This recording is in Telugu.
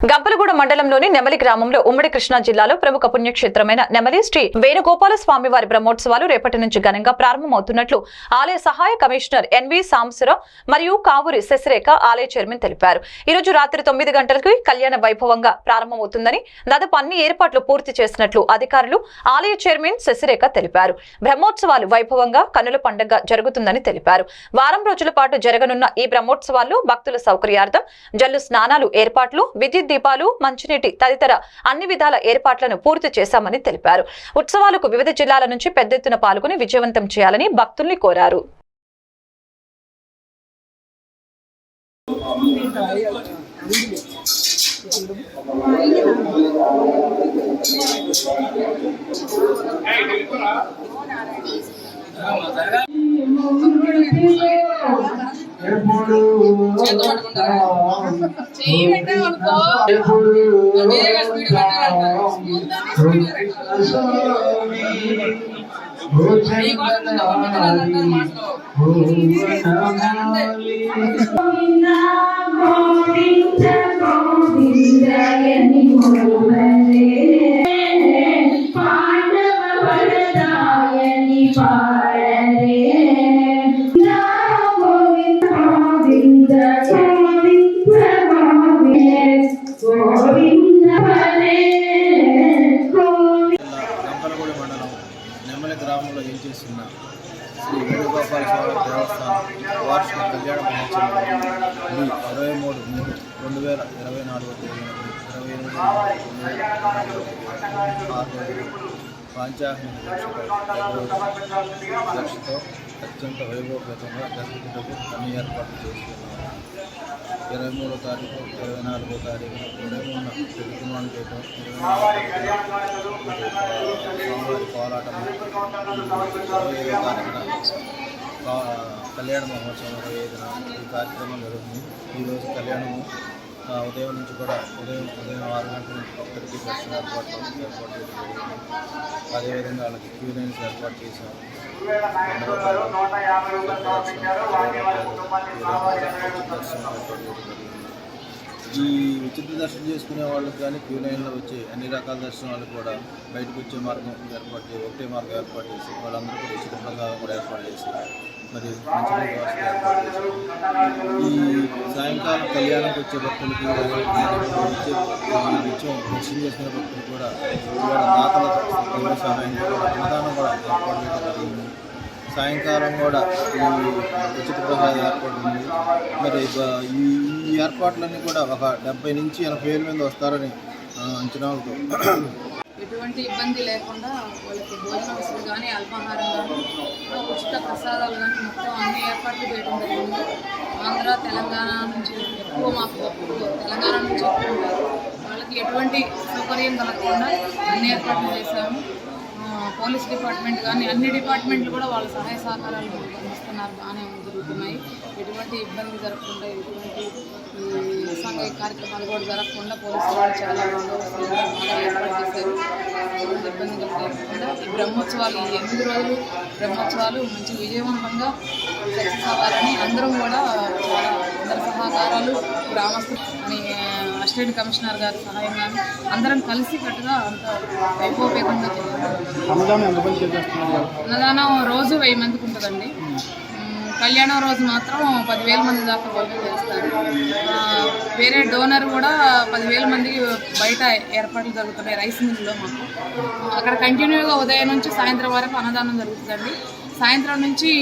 గబ్బలగూడ మండలంలోని నెమలి గ్రామంలో ఉమ్మడి కృష్ణా జిల్లాలో ప్రముఖ పుణ్యక్షేత్రమైన నెమలి శ్రీ వేణుగోపాల స్వామి వారి బ్రహ్మోత్సవాలు రేపటి నుంచి ఘనంగా ప్రారంభమవుతున్నట్లు ఆలయ సహాయ కమిషనర్ ఎన్వి సాంబశివరావు మరియు కావూరి శశిరేఖ ఆలయ చైర్మన్ తెలిపారు. ఈ రోజు రాత్రి తొమ్మిది గంటలకు కళ్యాణ వైభవంగా ప్రారంభమవుతుందని దాదాపు అన్ని ఏర్పాట్లు పూర్తి చేసినట్లు అధికారులు ఆలయ చైర్మన్ శశిరేఖ తెలిపారు. బ్రహ్మోత్సవాలు వైభవంగా కనుల పండుగ జరుగుతుందని తెలిపారు. వారం రోజుల పాటు జరగనున్న ఈ బ్రహ్మోత్సవాల్లో భక్తుల సౌకర్యార్థం జల్లు స్నానాలు ఏర్పాట్లు విద్యుత్ దీపాలు మంచినీటి తదితర అన్ని విధాల ఏర్పాట్లను పూర్తి చేశామని తెలిపారు. ఉత్సవాలకు వివిధ జిల్లాల నుంచి పెద్ద ఎత్తున పాల్గొని విజయవంతం చేయాలని భక్తుల్ని కోరారు. ఎప్పుడు చెయ్యి పెట్టామనుకో ఎప్పుడు వేరేగా స్పీడ్ శ్రీ దేవస్థానం వార్షిక కళ్యాణ మహోత్సవం ఇది ఇరవై మూడు మూడు రెండు వేల ఇరవై నాలుగు తేదీన ఇరవై ఎనిమిది రెండు వేల ఆరు రోజులు పాంచాహ్ని లక్షతో అత్యంత వైభవగతంగా జరుగుతున్నట్టు అన్ని ఏర్పాట్లు చేసుకున్నాము ఇరవై మూడో తారీఖు ఇరవై నాలుగో తారీఖు ఇరవై ఉన్న తిరుగుమాన్ చేయటం ఇరవై నాలుగు స్వామివారి పోరాటం. ఇరవై ఐదో తారీఖున కళ్యాణ మహోత్సవం ఇరవై ఐదున ఈ కార్యక్రమం జరుగుతుంది. ఈరోజు కళ్యాణము ఉదయం నుంచి కూడా ఉదయం ఉదయం ఆరు గంటల నుంచి భక్తులకి దర్శనం ఏర్పాటు ఏర్పాటు చేయడం అదేవిధంగా వాళ్ళకి క్యూ లైన్స్ ఏర్పాటు చేశాము ఈ ఉచిత దర్శనం చేసుకునే వాళ్ళకి కానీ క్యూ లైన్లో వచ్చే అన్ని రకాల దర్శనాలు కూడా బయటకు వచ్చే మార్గం ఏర్పాటు చేసి ఒకటే మార్గం ఏర్పాటు చేసి వాళ్ళందరూ కూడా ఉచిత ప్రసాదం కూడా ఏర్పాటు చేసి మరి మంచిగా వ్యవస్థ ఏర్పాటు చేసి ఈ సాయంకాలం కళ్యాణంకి వచ్చే భక్తులకి వచ్చే నిత్యం దర్శనం చేసుకునే భక్తులు కూడా ఇవాళ దాతల దైవ సహాయం కూడా అన్నదానం కూడా ఏర్పాటు చేయడం జరిగింది. సాయంకాలం కూడా ఈ ఉచిత ఏర్పాటు ఉంది. మరి ఈ ఈ ఏర్పాట్లన్నీ కూడా ఒక డెబ్బై నుంచి ఎనభై వేల మంది వస్తారని అంచనాలతో ఎటువంటి ఇబ్బంది లేకుండా వాళ్ళకి భోజన కానీ అల్పాహారం కానీ ఉచిత ప్రసాదాలు కానీ మొత్తం అన్ని ఏర్పాట్లు చేయడం జరిగింది. ఆంధ్ర తెలంగాణ నుంచి ఎక్కువ మాకు తెలంగాణ నుంచి ఎక్కువ వాళ్ళకి ఎటువంటి సౌకర్యం కలగకుండా అన్ని ఏర్పాట్లు చేశాము. పోలీస్ డిపార్ట్మెంట్ కానీ అన్ని డిపార్ట్మెంట్లు కూడా వాళ్ళ సహాయ సహకారాలు అందిస్తున్నారు బాగానే జరుగుతున్నాయి. ఎటువంటి ఇబ్బంది జరగకుండా ఎటువంటి సంఘ కార్యక్రమాలు కూడా జరగకుండా పోలీసులు వాళ్ళు చాలా బాగా ఏర్పాటు చేశారు. ఎటువంటి ఇబ్బంది కలగకుండా ఈ బ్రహ్మోత్సవాలు ఈ ఎనిమిది రోజులు బ్రహ్మోత్సవాలు మంచి విజయవంతంగా సక్సెస్ అవ్వాలని అందరం కూడా చాలా అందరి సహకారాలు గ్రామస్తులు అని అసిస్టెంట్ కమిషనర్ గారి సహాయం కానీ అందరం కలిసి కట్టుగా అంత వైభవపేతంగా అన్నదానం రోజు వెయ్యి మందికి ఉంటుందండి. కళ్యాణం రోజు మాత్రం పదివేల మంది దాకా భోజనం చేస్తారు. వేరే డోనర్ కూడా పదివేల మందికి బయట ఏర్పాట్లు జరుగుతున్నాయి రైస్ మిల్లులో మాకు. అక్కడ కంటిన్యూగా ఉదయం నుంచి సాయంత్రం వరకు అన్నదానం జరుగుతుందండి. సాయంత్రం నుంచి